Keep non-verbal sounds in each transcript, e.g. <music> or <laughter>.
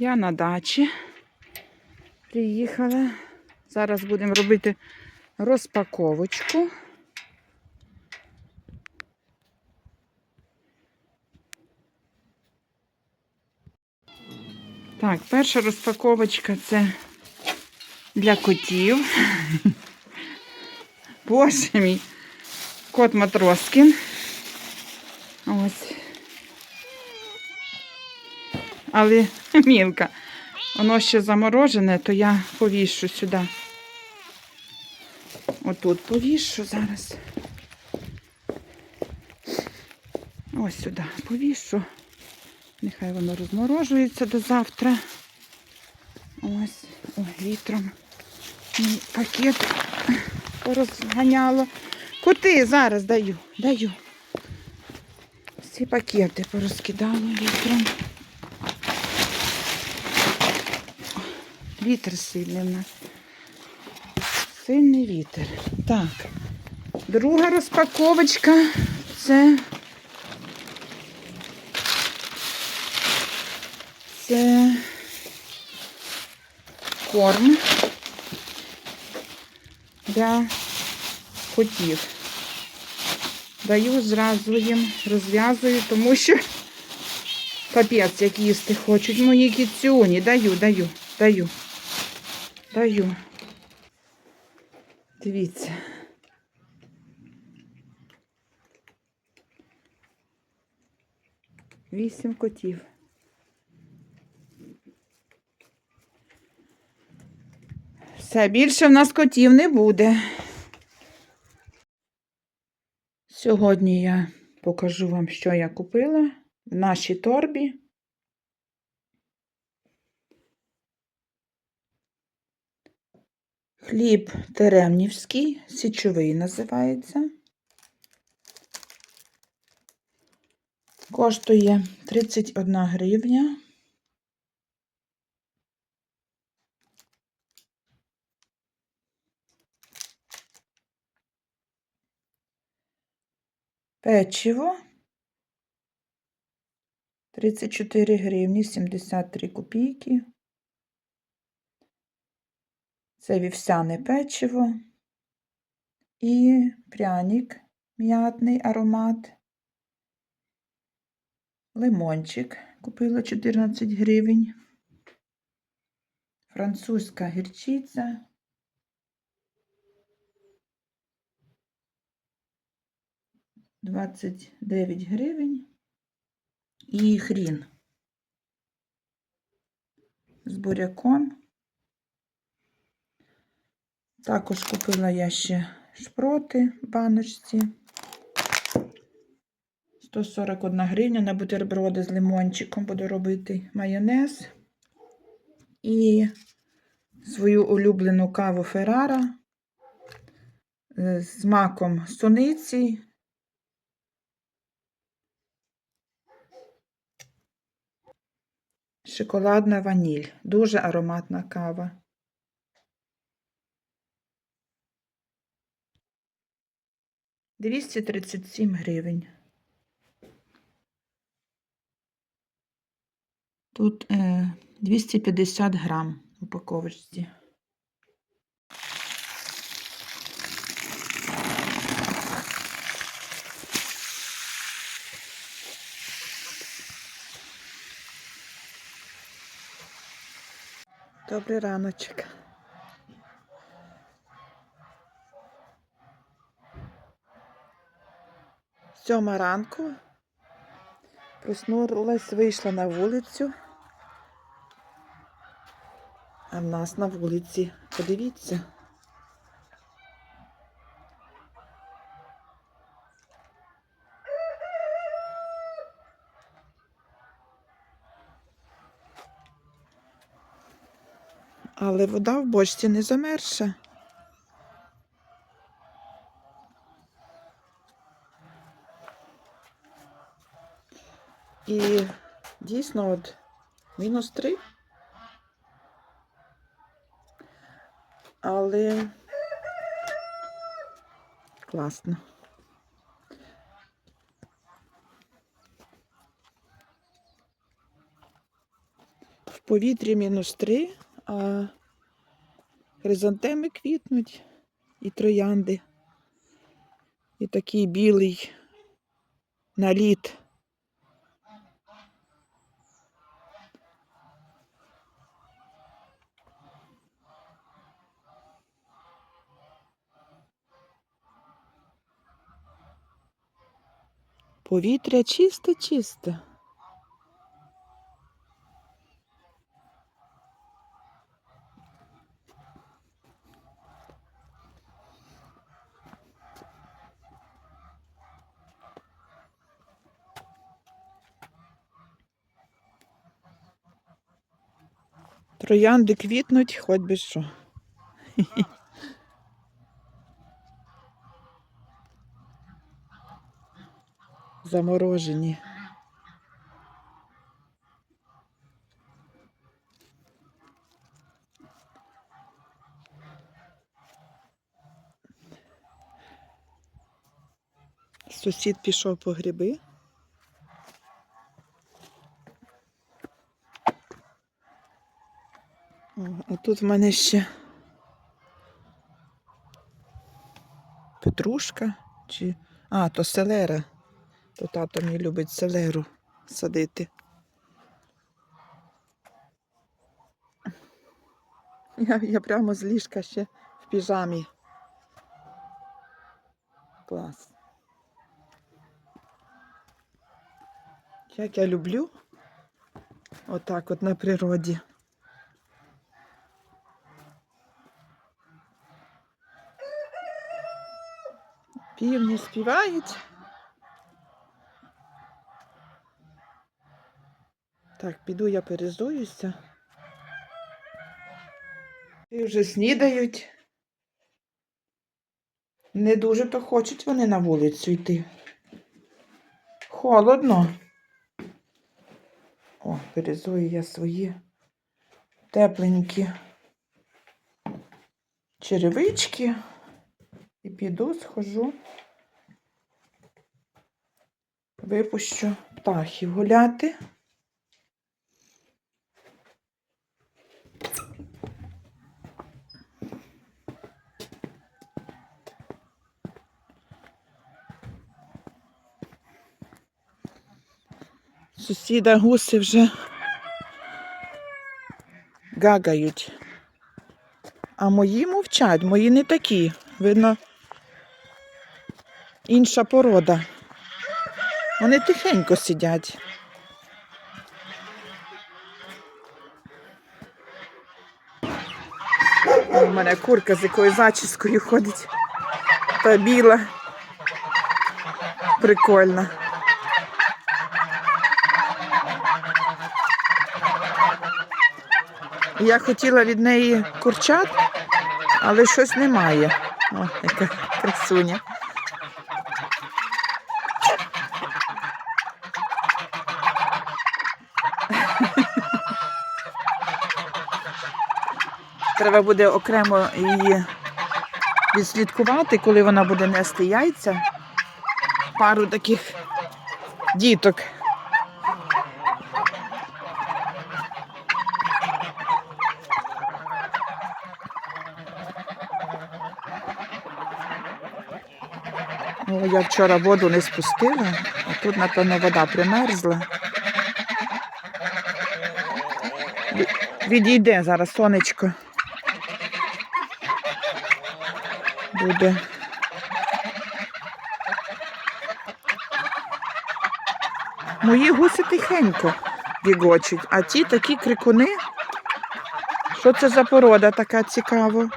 Я на дачі приїхала. Зараз будемо робити розпаковочку. Так, перша розпаковочка це для котів. Боже мій. Кот Матроскін. Ось. Але <laughs> мілка. Воно ще заморожене, то я повішу сюди. Отут повішу зараз. Ось сюди повішу. Нехай воно розморожується до завтра. Ось, ой, вітром. Пакет порозганяло. Коти зараз даю, даю. Всі пакети порозкидала вітром. Вітер сильний в нас. Сильний вітер. Так. Друга розпаковочка це. Це корм для котів. Даю зразу їм, розв'язую, тому що капець, як їсти хочуть мої кіцюні. Даю, даю, даю, даю. Дивіться. Вісім котів. Все, більше в нас котів не буде. Сьогодні я покажу вам, що я купила в нашій торбі. Хліб теремнівський, січовий називається. Коштує 31 гривня. Печиво 34 гривні 73 копійки. Це вівсяне печиво і пряник м'ятний аромат. Лимончик купила 14 гривень. Французька гірчиця. Двадцять дев'ять гривень і хрін з буряком. Також купила я ще шпроти в баночці. 141 гривня на бутерброди з лимончиком буду робити майонез. І свою улюблену каву Феррара з маком суниці. Шоколадна ваніль. Дуже ароматна кава. Двісті тридцять сім гривень. Тут е, 250 грам в упаковочці. Добрий раночок. Сьома ранку. Проснулась, вийшла на вулицю. А в нас на вулиці, подивіться. Але вода в бочці не замерша. І дійсно от мінус три. Але класно. В повітрі мінус 3, а хризантеми квітнуть і троянди. І такий білий наліт. Повітря чисте, чисте. Троянди квітнуть, хоч би що. <laughs> Заморожені. Сусід пішов по гриби. О, а тут в мене ще петрушка чи. А, то селера. То тато мій любить селеру садити. Я, я прямо з ліжка ще в піжамі. Клас. Як я люблю отак от на природі. Півні співають. Так, піду я перезуюся. І вже снідають. Не дуже то хочуть вони на вулицю йти. Холодно. О, перезую я свої тепленькі черевички. І піду, схожу, випущу птахів гуляти. Сусіда гуси вже гагають. А мої мовчать, мої не такі. Видно, інша порода. Вони тихенько сидять. У мене курка з якою зачіскою ходить. Та біла. Прикольна. Я хотіла від неї курчат, але щось немає. О, яка красуня. Треба буде окремо її відслідкувати, коли вона буде нести яйця. Пару таких діток. О, я вчора воду не спустила, а тут, напевно, вода примерзла. Відійде зараз сонечко. Буде. Мої гуси тихенько бігочуть, а ті такі крикуни. Що це за порода така цікава?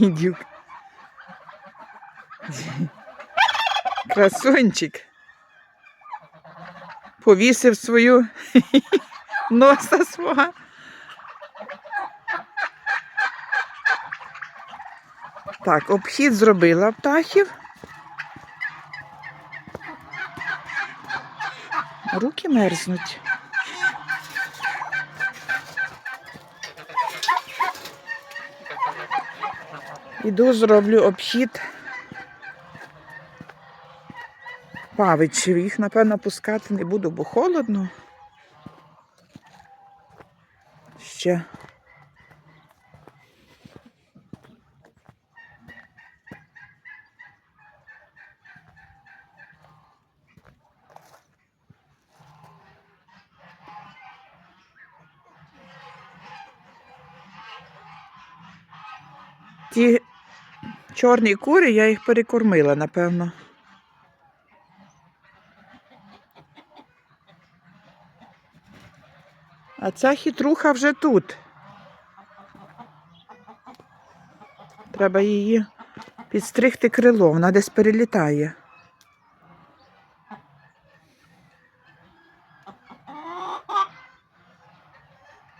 Індюк. Красунчик. Повісив свою носа свого. Так, обхід зробила птахів. Руки мерзнуть. Іду зроблю обхід павичів. Їх, напевно, пускати не буду, бо холодно. Ще. Ті чорні кури, я їх перекормила, напевно. А ця хитруха вже тут. Треба її підстригти крило, вона десь перелітає.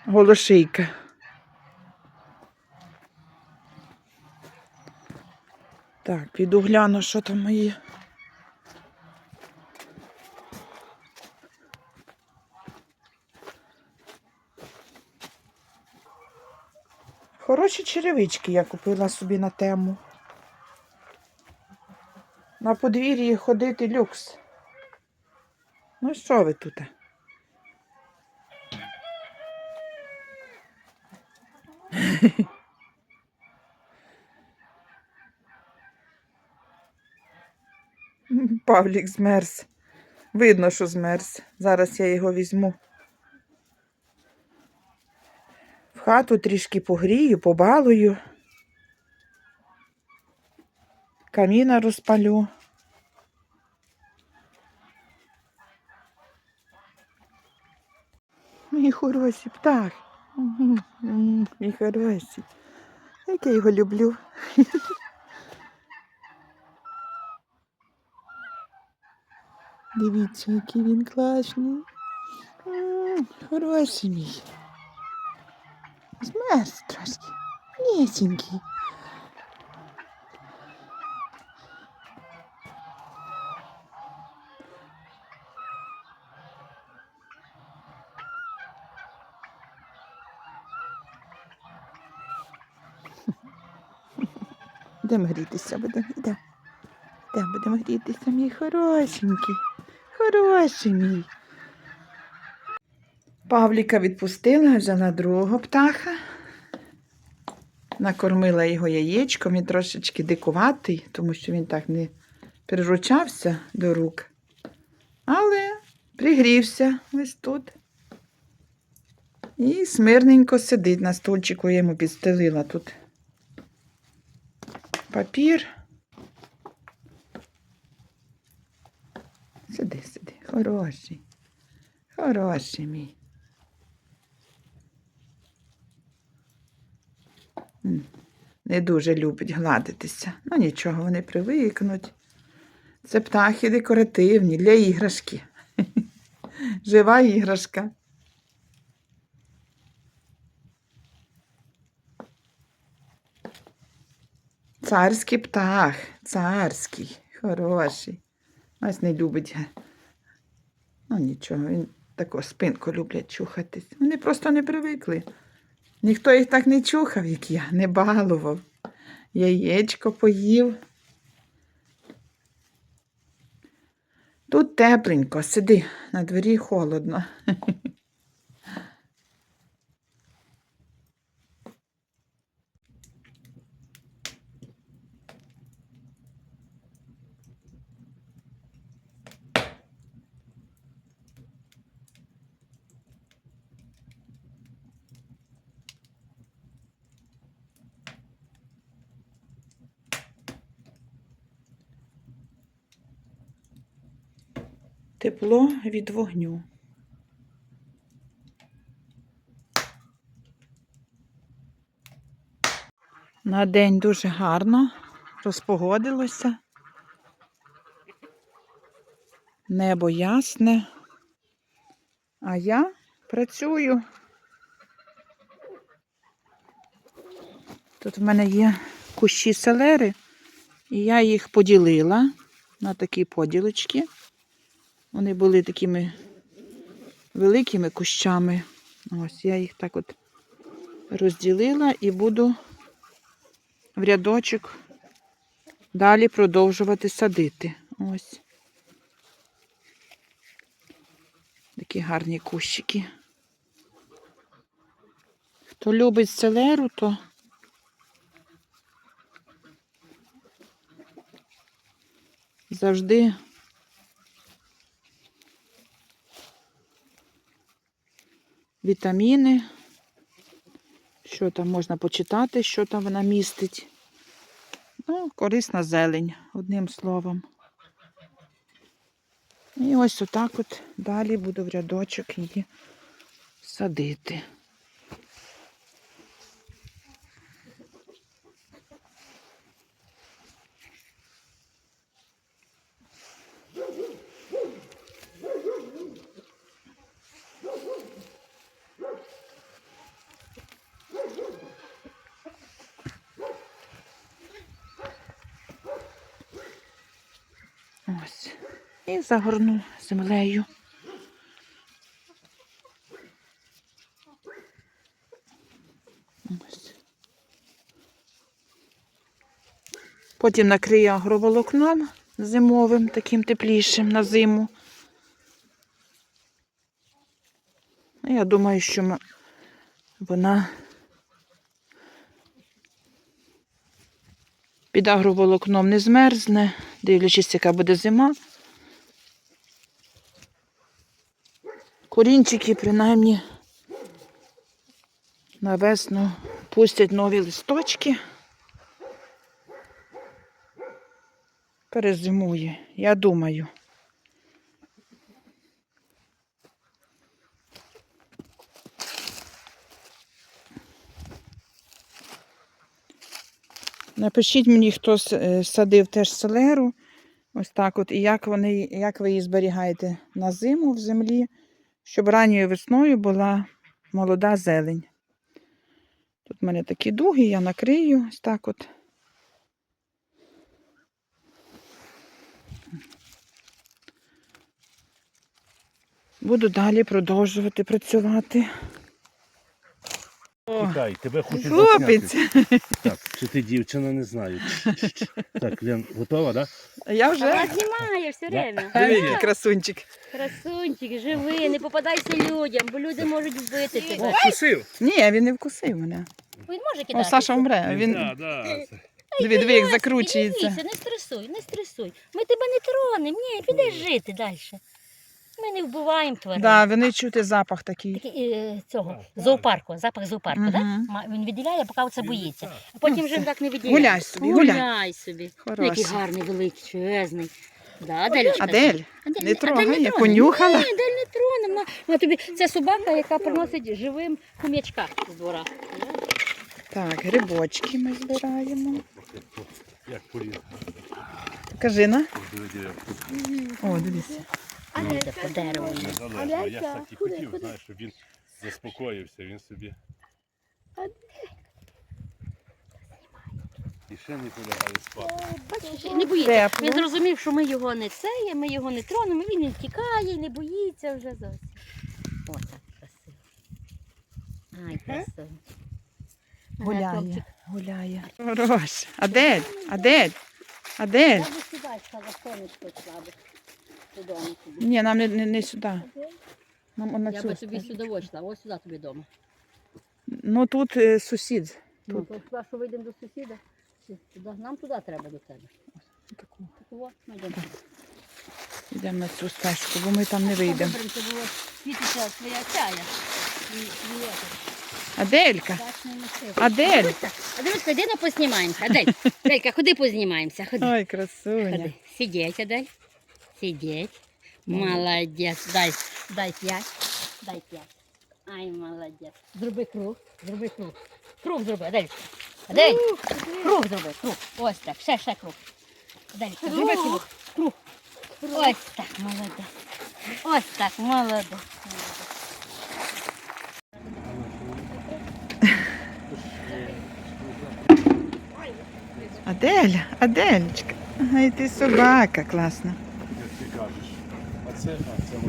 Голошийка. Так, піду гляну, що там мої. Хороші черевички я купила собі на тему. На подвір'ї ходити люкс. Ну що ви тут? <laughs> Павлік змерз. Видно, що змерз. Зараз я його візьму. В хату трішки погрію, побалую. Каміна розпалю. Мій хороший птах. Мій хороший. Як я його люблю. Дивіться, який він класний. Хороший мій. Змерз трошки. Нісінький. Будемо грітися, будемо. Йдемо. Йдемо, будемо грітися, мій хорошенький. Хороший мій. Павліка відпустила, взяла другого птаха. Накормила його яєчком, він трошечки дикуватий, тому що він так не приручався до рук. Але пригрівся ось тут. І смирненько сидить на стульчику, я йому підстелила тут папір. Сиди, сиди, хороший. Хороший мій. Не дуже любить гладитися. Ну нічого, вони привикнуть. Це птахи декоративні для іграшки. <laughs> Жива іграшка. Царський птах, царський, хороший. Ось не любить. Ну нічого, він таку спинку люблять чухатись. Вони просто не привикли. Ніхто їх так не чухав, як я, не балував. Яєчко поїв. Тут тепленько, сиди, на дворі холодно. <laughs> Тепло від вогню. На день дуже гарно, розпогодилося. Небо ясне. А я працюю. Тут в мене є кущі селери, і я їх поділила на такі поділочки. Вони були такими великими кущами. Ось я їх так от розділила і буду в рядочок далі продовжувати садити. Ось. Такі гарні кущики. Хто любить селеру, то завжди вітаміни. Що там можна почитати, що там вона містить. Ну, корисна зелень, одним словом. І ось отак от далі буду в рядочок її садити. Ось. І загорну землею. Потім накрию агроволокном зимовим, таким теплішим на зиму. Ну, Я думаю, що вона під агроволокном не змерзне, дивлячись, яка буде зима. Корінчики, принаймні, на весну пустять нові листочки. Перезимує, я думаю. Напишіть мені, хто е, садив теж селеру. Ось так от. І як, вони, як ви її зберігаєте на зиму в землі, щоб ранньою весною була молода зелень. Тут в мене такі дуги, я накрию ось так от. Буду далі продовжувати працювати. Чекай, тебе хочуть хлопець! засняти. Так, чи ти дівчина, не знаю. Так, Лен, готова, так? Я Вона вже знімає все время. Який красунчик. Красунчик, живи, не попадайся людям, бо люди можуть вбити тебе. О, вкусив. Ні, він не вкусив мене. Він може О, кидати. Саша умре. Він Да, да. диви, диви, як закручується. Не стресуй, не стресуй. Ми тебе не тронемо, ні, підеш жити далі. Ми не вбиваємо тварин. Да, вони чути запах такий. Такий, е, цого зоопарку, запах зоопарку, Мгм. да? Ма- Він виділяє, поки це боїться. А потім вже так не виділяє. Гуляй собі, гуляй. Гуляй собі. Ну, який Хороший. гарний, великий, чесний. Да, Аделечка. Адель, Адель, не трогай, я троне. понюхала. Ні, Адель не троне. Вона, вона тобі... Це собака, яка приносить живим хом'ячка з двора. Так, грибочки ми збираємо. Як. Кажи на. О, дивіться. Ну, по дереву. Незалежно. Я ж так і хотів, знаєш, щоб він заспокоївся, він собі. І ще не полягає спати. Бачиш, не боїться. Тепло. Він зрозумів, що ми його не цеє, ми його не тронемо, він не втікає, не боїться вже зовсім. О, так красиво. Ай, красиво. Гуляє, гуляє. Хорош. Адель, Адель, Адель. Я би сюди йшла, сонечко йшла би. Додому тобі. Ні, нам не, не, не сюди. Нам на Я цю би тобі сторону. сюди йшла, ось сюди тобі вдома. Ну тут е, сусід. Ну, Тут. то хіба що вийдемо до сусіда? Чи туди? Нам туди треба до тебе. Таку. Так, о, ми йдемо. Йдемо на цю стежку, бо ми там не вийдемо. Добре, це було світиться твоя чая. Твій етер. Аделька, Дачний масив. Адель. Дивися, Аделюшка, йди на познімаємося. Адель, <laughs> Аделька, ходи познімаємося. Ходи. Ой, красуня. Ходи. Сидеть, Адель. Сидеть. Молодець. Дай, дай п'ять. Дай п'ять. Ай, молодець. Зроби круг. Зроби круг. Круг зроби, Аделька. Адель, круг зроби, круг. Ось так, ще, ще круг. Аделька, зроби круг. Круг. Ось так, молодець. Ось так, молодець. Адель, Адельчика. Ай, ти собака класна. That's it.